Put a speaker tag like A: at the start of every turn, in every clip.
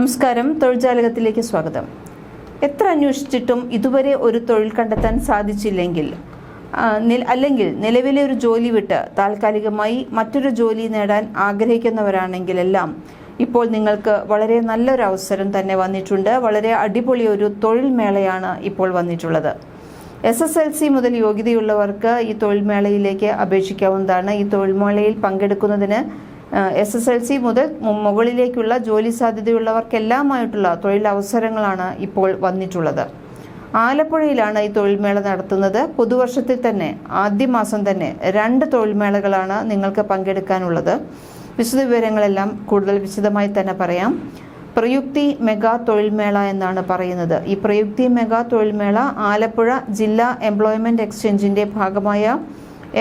A: നമസ്കാരം. തൊഴിൽജാലകത്തിലേക്ക് സ്വാഗതം. എത്ര അന്വേഷിച്ചിട്ടും ഇതുവരെ ഒരു തൊഴിൽ കണ്ടെത്താൻ സാധിച്ചില്ലെങ്കിൽ അല്ലെങ്കിൽ നിലവിലെ ഒരു ജോലി വിട്ട് താൽക്കാലികമായി മറ്റൊരു ജോലി നേടാൻ ആഗ്രഹിക്കുന്നവരാണെങ്കിലെല്ലാം ഇപ്പോൾ നിങ്ങൾക്ക് വളരെ നല്ലൊരു അവസരം തന്നെ വന്നിട്ടുണ്ട്. വളരെ അടിപൊളി ഒരു തൊഴിൽ മേളയാണ് ഇപ്പോൾ വന്നിട്ടുള്ളത്. എസ് എസ് എൽ സി മുതൽ യോഗ്യതയുള്ളവർക്ക് ഈ തൊഴിൽ മേളയിലേക്ക് അപേക്ഷിക്കാവുന്നതാണ്. ഈ തൊഴിൽ മേളയിൽ പങ്കെടുക്കുന്നതിന് എസ് എസ് എൽ സി മുതൽ മുകളിലേക്കുള്ള ജോലി സാധ്യതയുള്ളവർക്കെല്ലാമായിട്ടുള്ള തൊഴിലവസരങ്ങളാണ് ഇപ്പോൾ വന്നിട്ടുള്ളത്. ആലപ്പുഴയിലാണ് ഈ തൊഴിൽമേള നടത്തുന്നത്. പുതുവർഷത്തിൽ തന്നെ ആദ്യ മാസം തന്നെ രണ്ട് തൊഴിൽമേളകളാണ് നിങ്ങൾക്ക് പങ്കെടുക്കാനുള്ളത്. വിശദ വിവരങ്ങളെല്ലാം കൂടുതൽ വിശദമായി തന്നെ പറയാം. പ്രയുക്തി മെഗാ തൊഴിൽമേള എന്നാണ് പറയുന്നത്. ഈ പ്രയുക്തി മെഗാ തൊഴിൽമേള ആലപ്പുഴ ജില്ലാ എംപ്ലോയ്മെന്റ് എക്സ്ചേഞ്ചിന്റെ ഭാഗമായ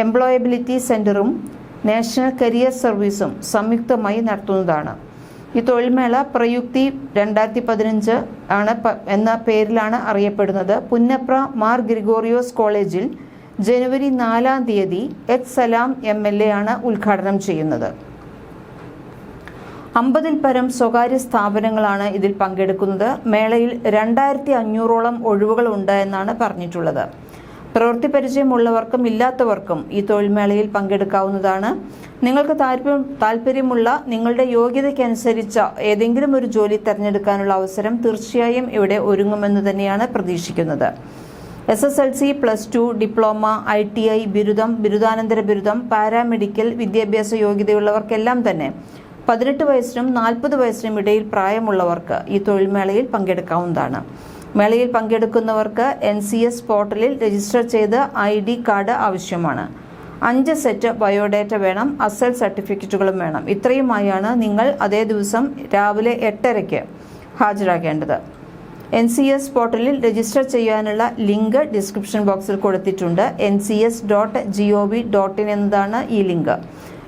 A: എംപ്ലോയബിലിറ്റി സെന്ററും നാഷണൽ കരിയർ സർവീസും സംയുക്തമായി നടത്തുന്നതാണ്. ഈ തൊഴിൽമേള പ്രയുക്തി രണ്ടായിരത്തി പതിനഞ്ച് ആണ് എന്ന പേരിലാണ് അറിയപ്പെടുന്നത്. പുന്നപ്ര മാർ ഗ്രിഗോറിയോസ് കോളേജിൽ ജനുവരി നാലാം തീയതി H Salam M L A ആണ് ഉദ്ഘാടനം ചെയ്യുന്നത്. അമ്പതിൽ പരം സ്വകാര്യ സ്ഥാപനങ്ങളാണ് ഇതിൽ പങ്കെടുക്കുന്നത്. മേളയിൽ രണ്ടായിരത്തി അഞ്ഞൂറോളം ഒഴിവുകൾ ഉണ്ട് എന്നാണ് പറഞ്ഞിട്ടുള്ളത്. പ്രവൃത്തി പരിചയമുള്ളവർക്കും ഇല്ലാത്തവർക്കും ഈ തൊഴിൽമേളയിൽ പങ്കെടുക്കാവുന്നതാണ്. നിങ്ങൾക്ക് താല്പര്യം താല്പര്യമുള്ള നിങ്ങളുടെ യോഗ്യതയ്ക്കനുസരിച്ച ഏതെങ്കിലും ഒരു ജോലി തിരഞ്ഞെടുക്കാനുള്ള അവസരം തീർച്ചയായും ഇവിടെ ഒരുങ്ങുമെന്ന് തന്നെയാണ് പ്രതീക്ഷിക്കുന്നത്. S S L C plus two diploma I T I ബിരുദം ബിരുദാനന്തര ബിരുദം പാരാമെഡിക്കൽ വിദ്യാഭ്യാസ യോഗ്യതയുള്ളവർക്കെല്ലാം തന്നെ പതിനെട്ട് വയസ്സിനും നാൽപ്പത് വയസ്സിനും ഇടയിൽ പ്രായമുള്ളവർക്ക് ഈ തൊഴിൽമേളയിൽ പങ്കെടുക്കാവുന്നതാണ്. മേളയിൽ പങ്കെടുക്കുന്നവർക്ക് എൻ സി എസ് പോർട്ടലിൽ രജിസ്റ്റർ ചെയ്ത് ഐ ഡി കാർഡ് ആവശ്യമാണ്. അഞ്ച് സെറ്റ് ബയോഡേറ്റ വേണം അസൽ സർട്ടിഫിക്കറ്റുകളും വേണം. ഇത്രയുമായാണ് നിങ്ങൾ അതേ ദിവസം രാവിലെ എട്ടരയ്ക്ക് ഹാജരാകേണ്ടത്. എൻ സി എസ് പോർട്ടലിൽ രജിസ്റ്റർ ചെയ്യാനുള്ള ലിങ്ക് ഡിസ്ക്രിപ്ഷൻ ബോക്സിൽ കൊടുത്തിട്ടുണ്ട്. N C S dot G O V dot in എന്നതാണ് ഈ ലിങ്ക്.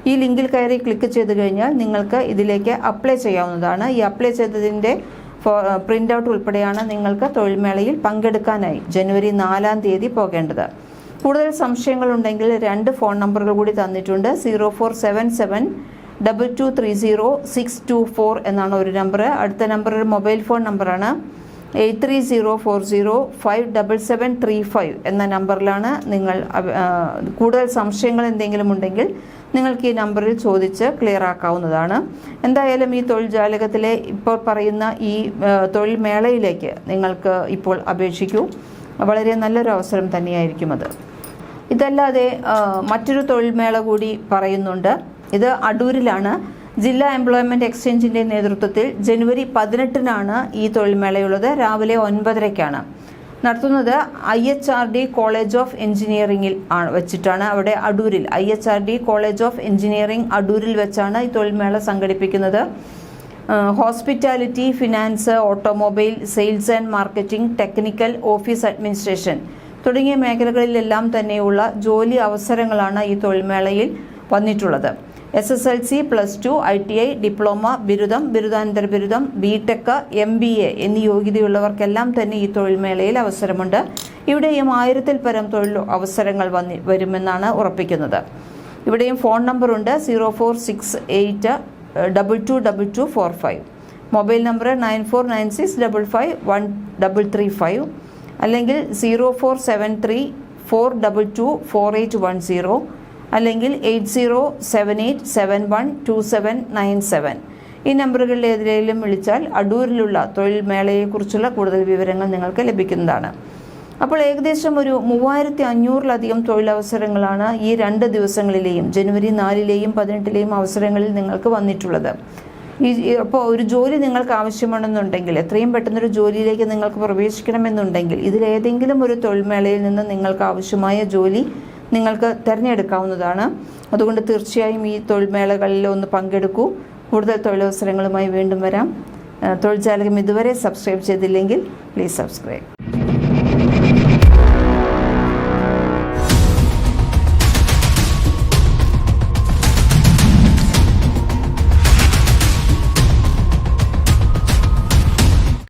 A: ഈ ലിങ്കിൽ കയറി ക്ലിക്ക് ചെയ്ത് കഴിഞ്ഞാൽ നിങ്ങൾക്ക് ഇതിലേക്ക് അപ്ലൈ ചെയ്യാവുന്നതാണ്. ഈ അപ്ലൈ ചെയ്തതിന്റെ പ്രിന്റ് ഔട്ട് ഉൾപ്പെടെയാണ് നിങ്ങൾക്ക് തൊഴിൽമേളയിൽ പങ്കെടുക്കാനായി ജനുവരി നാലാം തീയതി പോകേണ്ടത്. കൂടുതൽ സംശയങ്ങളുണ്ടെങ്കിൽ രണ്ട് ഫോൺ നമ്പറുകൾ കൂടി തന്നിട്ടുണ്ട്. Zero four seven seven double two three zero six two four എന്നാണ് ഒരു നമ്പർ. അടുത്ത നമ്പർ ഒരു മൊബൈൽ ഫോൺ നമ്പറാണ്. Eight three zero four zero five double seven three five എന്ന നമ്പറിലാണ് നിങ്ങൾ കൂടുതൽ സംശയങ്ങൾ എന്തെങ്കിലും ഉണ്ടെങ്കിൽ നിങ്ങൾക്ക് ഈ നമ്പറിൽ ചോദിച്ച് ക്ലിയർ ആക്കാവുന്നതാണ്. എന്തായാലും ഈ തൊഴിൽ ജാലകത്തിലെ ഇപ്പോൾ പറയുന്ന ഈ തൊഴിൽ മേളയിലേക്ക് നിങ്ങൾക്ക് ഇപ്പോൾ അപേക്ഷിക്കൂ. വളരെ നല്ലൊരു അവസരം തന്നെയായിരിക്കും അത്. ഇതല്ലാതെ മറ്റൊരു തൊഴിൽ മേള കൂടി പറയുന്നുണ്ട്. ഇത് അടൂരിലാണ്. ജില്ലാ എംപ്ലോയ്മെന്റ് എക്സ്ചേഞ്ചിന്റെ നേതൃത്വത്തിൽ ജനുവരി പതിനെട്ടിനാണ് ഈ തൊഴിൽ മേളയുള്ളത്. രാവിലെ ഒൻപതരയ്ക്കാണ്. നടത്തുന്നത് I H R D college of എഞ്ചിനീയറിംഗിൽ വെച്ചിട്ടാണ് അവിടെ അടൂരിൽ. I H R D college of engineering അടൂരിൽ വെച്ചാണ് ഈ തൊഴിൽമേള സംഘടിപ്പിക്കുന്നത്. Hospitality finance automobile sales and marketing technical office administration തുടങ്ങിയ മേഖലകളിലെല്ലാം തന്നെയുള്ള ജോലി അവസരങ്ങളാണ് ഈ തൊഴിൽമേളയിൽ വന്നിട്ടുള്ളത്. S S L C plus two I T I diploma ബിരുദം ബിരുദാനന്തര ബിരുദം B tech M B A എന്നീ യോഗ്യതയുള്ളവർക്കെല്ലാം തന്നെ ഈ തൊഴിൽമേളയിൽ അവസരമുണ്ട്. ഇവിടെയും ആയിരത്തിൽ പരം തൊഴിൽ അവസരങ്ങൾ വന്നി വരുമെന്നാണ് ഉറപ്പിക്കുന്നത്. ഇവിടെയും phone നമ്പറുണ്ട് zero four six eight double two double two four five mobile number nine four nine six double five one double three five അല്ലെങ്കിൽ zero four seven three four double two four eight one zero അല്ലെങ്കിൽ eight zero seven eight seven one two seven nine seven. ഈ നമ്പറുകളിൽ ഏതിലേലും വിളിച്ചാൽ അടൂരിലുള്ള തൊഴിൽ മേളയെക്കുറിച്ചുള്ള കൂടുതൽ വിവരങ്ങൾ നിങ്ങൾക്ക് ലഭിക്കുന്നതാണ്. അപ്പോൾ ഏകദേശം ഒരു മൂവായിരത്തി അഞ്ഞൂറിലധികം തൊഴിലവസരങ്ങളാണ് ഈ രണ്ട് ദിവസങ്ങളിലെയും ജനുവരി നാലിലെയും പതിനെട്ടിലെയും അവസരങ്ങളിൽ നിങ്ങൾക്ക് വന്നിട്ടുള്ളത്. ഈ അപ്പോൾ ഒരു ജോലി നിങ്ങൾക്ക് ആവശ്യമാണെന്നുണ്ടെങ്കിൽ എത്രയും പെട്ടെന്നൊരു ജോലിയിലേക്ക് നിങ്ങൾക്ക് പ്രവേശിക്കണമെന്നുണ്ടെങ്കിൽ ഇതിലേതെങ്കിലും ഒരു തൊഴിൽമേളയിൽ നിന്ന് നിങ്ങൾക്ക് ആവശ്യമായ ജോലി നിങ്ങൾക്ക് തിരഞ്ഞെടുക്കാവുന്നതാണ്. അതുകൊണ്ട് തീർച്ചയായും ഈ തൊഴിൽമേളകളിൽ ഒന്ന് പങ്കെടുക്കൂ. കൂടുതൽ തൊഴിലവസരങ്ങളുമായി വീണ്ടും വരാം. ഏഹ് തൊഴിൽ ചാലകം ഇതുവരെ സബ്സ്ക്രൈബ് ചെയ്തില്ലെങ്കിൽ പ്ലീസ് സബ്സ്ക്രൈബ്